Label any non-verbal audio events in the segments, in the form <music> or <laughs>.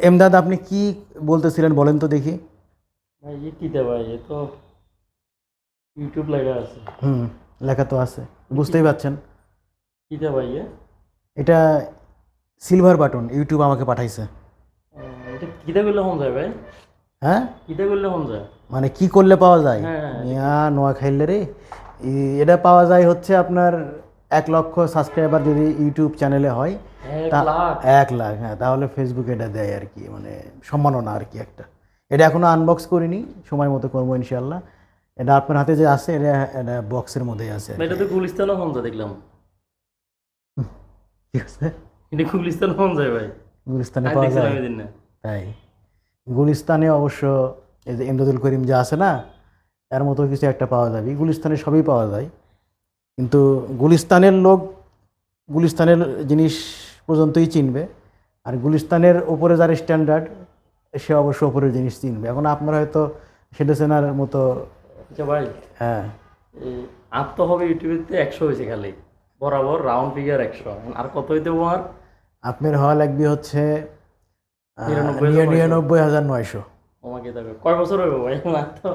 এমদাদ আপনি কি বলতেছিলেন বলেন তো দেখি। ভাই এ তো ইউটিউব লেখা আছে। হুম লেখা তো আছে বুঝতেই পারছেন। কিতে ভাই এ? এটা সিলভার বাটন ইউটিউব আমাকে পাঠাইছে। এটা কিতে করলে হন যায় ভাই? হ্যাঁ? কিতে করলে হন যায়? মানে কি করলে পাওয়া যায়? হ্যাঁ। ইয়া নোয়া খাইলে রে। এটা পাওয়া যায় হচ্ছে আপনার এক লক্ষ সাবস্ক্রাইবার যদি ইউটিউব চ্যানেলে হয় তা- এক লাখ হ্যাঁ তাহলে ফেসবুকে এটা দেয় আর কি মানে সম্মাননা আর কি একটা। এটা এখনও আনবক্স করিনি সময় মতো করব ইনশাল্লাহ এটা আপনার হাতে যে আছে এটা এটা বক্সের মধ্যেই আছে এটা তো গুলিস্তানও হন দেখলাম। ঠিক আছে এটা গুলিস্তান হন যায় ভাই। গুলিস্তানে পাওয়া যায়। তাই। গুলিস্তানে অবশ্য এই যে ইমদাদুল করিম যা আছে না এর মতো কিছু একটা পাওয়া যাবে। গুলিস্তানে সবই পাওয়া যায়। কিন্তু গুলিস্তানের লোক গুলিস্তানের জিনিস পর্যন্তই চিনবে। আর গুলিস্তানের উপরে যার স্ট্যান্ডার্ড সে অবশ্য উপরের জিনিস চিনবে। এখন আপনার হয়তো সেটা চেনার মতো আচ্ছা ভাই হ্যাঁ। আপ তো হবে ইউটিউবেতে একশো হয়েছে খালি। বরাবর রাউন্ড ফিগার একশো। আর কত হইতে আর আপনার হওয়া লাগবে হচ্ছে নিরানব্বই হাজার নয়শো। আমাকে দেবে। কয় বছর হইব ভাই? আমার তো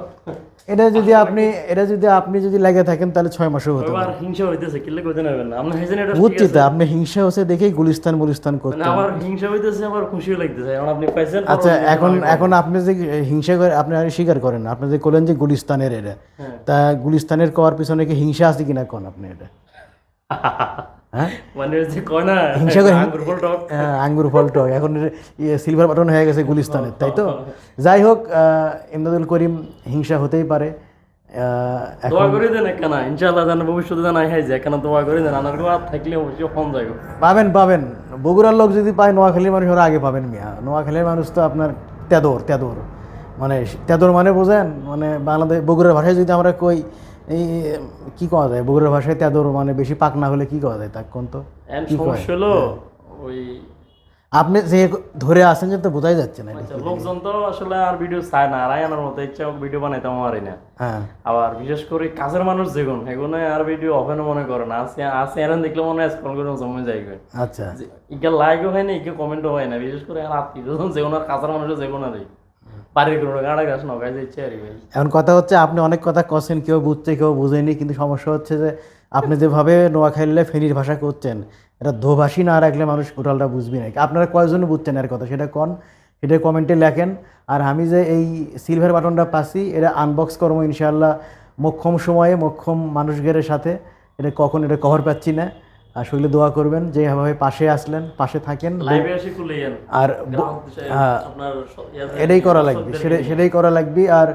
এটা যদি আপনি এটা যদি আপনি যদি লেগে থাকেন তাহলে ছয় মাসও হতে পারে। হিংসা হইতেছে কিলে কইতে না আপনি হেজেন এটা বুঝছি তো আপনি হিংসা হচ্ছে দেখেই গুলিস্তান গুলিস্তান মানে করতেন আমার হিংসা হইতেছে আমার খুশিও লাগতেছে। এখন আপনি পাইছেন আচ্ছা এখন এখন আপনি যে হিংসা করে আপনি আর স্বীকার করেন না। আপনি যে বলেন যে গুলিস্তানের এটা। হ্যাঁ। তা গুলিস্তানের কওয়ার পিছনে কি হিংসা আছে কিনা কোন আপনি এটা? <laughs> হ্যাঁ? মানে যে কয় হিংসা করে আঙ্গুর ফল টক। হ্যাঁ, আঙ্গুর ফল টক। এখন সিলভার বাটন হয়ে গেছে গুলিস্তানের তাই তো? যাই হোক ইমদাদুল করিম হিংসা হতেই পারে। দোয়া করে দেন কেন ইনশাআল্লাহ জান ভবিষ্যতে জান আই যায় কেন দোয়া করে দেন। আনার গোয়া থাকলে অবশ্যই ফোন যাইব। পাবেন পাবেন। বগুড়ার লোক যদি পায় নোয়াখালীর মানুষ ওরা আগে পাবেন মিয়া। নোয়াখালীর মানুষ তো আপনার তেদর তেদর। মানে তেদর মানে বোঝেন মানে বাংলাদেশ বগুড়ার ভাষায় যদি আমরা কই এই কি কওয়া যায়? বগুড়ার ভাষায় তেদর মানে বেশি পাক না হলে কি কওয়া যায়? তার কোন তো? সমস্যা হলো? ওই আপনি যে ধরে আসেন যে তো বোঝাই যাচ্ছে না আচ্ছা, লোকজন তো আসলে আর ভিডিও চায় না। আর আনার মতো ইচ্ছা ভিডিও বানাইতে পারি না। হ্যাঁ। আবার বিশেষ করে কাজের মানুষ যেগুন এগুলো আর ভিডিও ওপেন মনে করে না। আছে আছে এরকম দেখলে মনে হয় স্ক্রল করে সময় যায় আচ্ছা। ইকে লাইকও হয় না ইকে কমেন্টও হয় না। বিশেষ করে আর আত্মীয় যেগুলো আর কাজের মানুষও যেগুলো আর এখন কথা হচ্ছে, আপনি অনেক কথা কছেন, কেউ বুঝছে, কেউ বুঝেনি, কিন্তু সমস্যা হচ্ছে যে আপনি যেভাবে নোয়াখাইলে ফেনীর ভাষা করছেন, এটা দোভাষী না রাখলে মানুষ টোটালটা বুঝবি না। আপনারা কয়জন বুঝছেন এর কথা? সেটা কন? সেটা কমেন্টে লেখেন। আর আমি যে এই সিলভার বাটনটা পাচ্ছি, এটা আনবক্স করব ইনশাআল্লাহ। মক্ষম সময়ে, মক্ষম মানুষদের সাথে। এটা কখন, এটা কভার পাচ্ছি না। আর শরীরে দোয়া করবেন যেভাবে পাশে আসলেন পাশে থাকেন। আর হ্যাঁ। আপনার এটাই করা লাগবে সেটাই সেটাই করা লাগবে। আর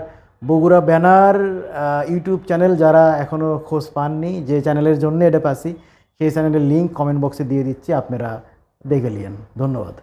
বগুড়া ব্যানার ইউটিউব চ্যানেল যারা এখনও খোঁজ পাননি যে চ্যানেলের জন্য এটা পাচ্ছি সেই চ্যানেলের লিঙ্ক কমেন্ট বক্সে দিয়ে দিচ্ছি আপনারা দেখে নিন ধন্যবাদ।